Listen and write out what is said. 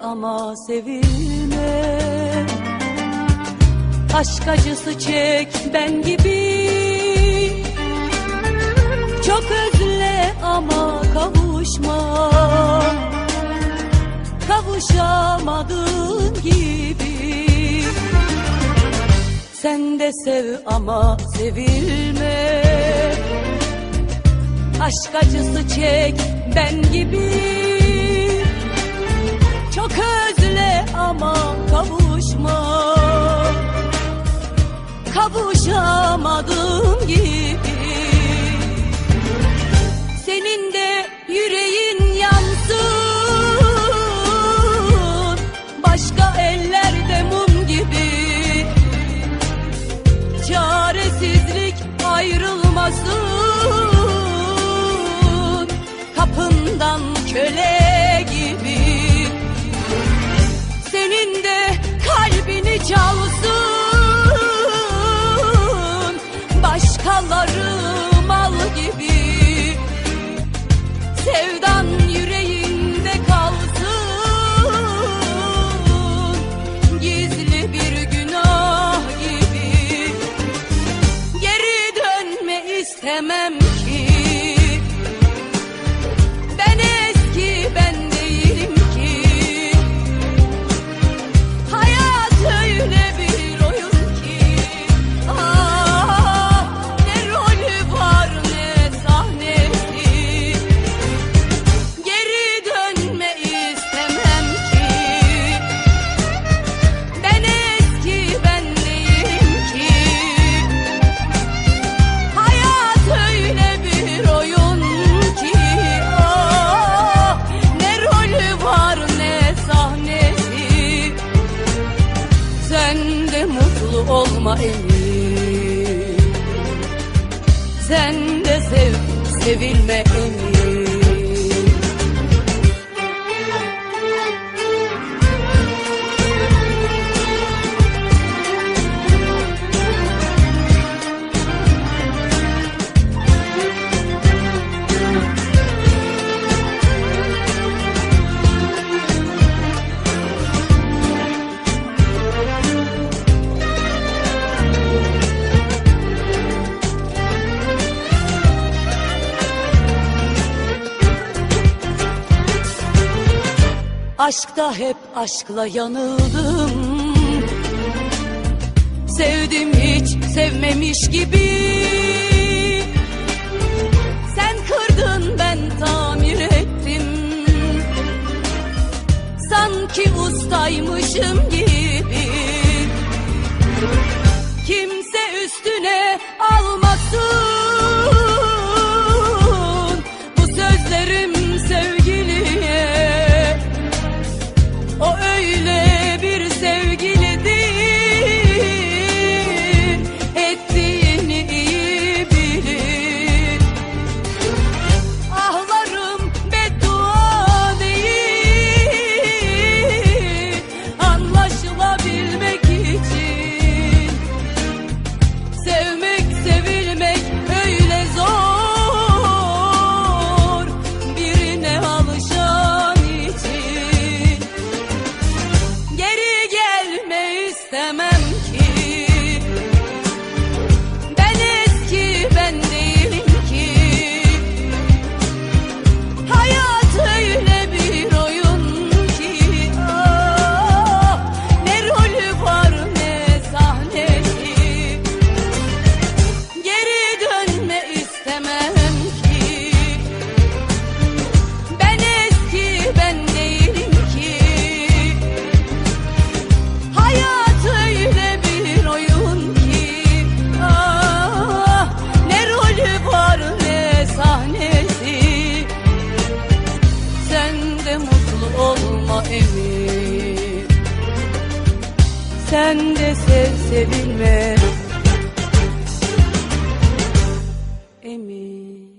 ama sevilme Aşk acısı çek ben gibi. Çok özle ama kavuşma. Kavuşamadığın gibi. Sen de sev ama sevilme. Aşk acısı çek ben gibi Çok özle ama kavuşma. Kavuşamadığım gibi. Senin de yüreğin yansın. Başka ellerde mum gibi. Çaresizlik ayrılmasın. Kapından Sen de mutlu olma emin. Sen de sev sevilme emin Aşkta hep aşkla yanıldım. Sevdim hiç sevmemiş gibi. Sen kırdın ben tamir ettim. Sanki ustaymışım gibi Sen de sev sevilme Emin